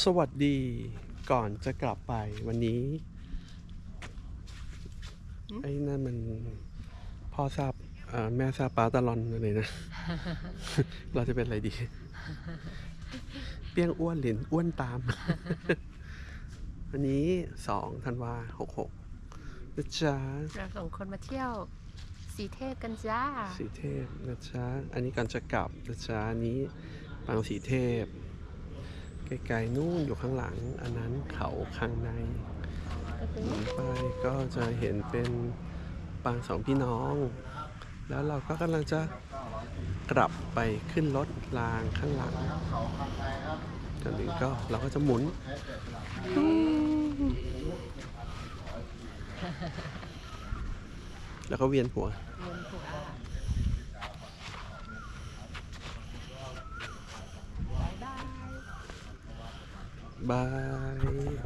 สวัสดีก่อนจะกลับไปวันนี้ ไอ้นั่นมันพ่อทราบเอ่อแม่ทราบป้าตะลอนอะไรนะ เราจะเป็นอะไรดี เปี้ยงอ้วนหลินอ้วนตาม วันนี้สองธันวาหกหกนะจ๊ะเราส่งคนมาเที่ยวสีเทพกันจ้า สีเทพนะจ๊ะอันนี้ก่อนจะกลับนะจ๊ะอันนี้ปางสีเทพ ไกลๆนู่นอยู่ข้างหลัง อันนั้นเขาข้างในหนไปก็จะเห็นเป็นปางสองพี่น้อง แล้วเราก็กำลังจะกลับไปขึ้นรถรางข้างหลังกันถึงก็เราก็จะหมุน แล้วก็เวียนหัว เ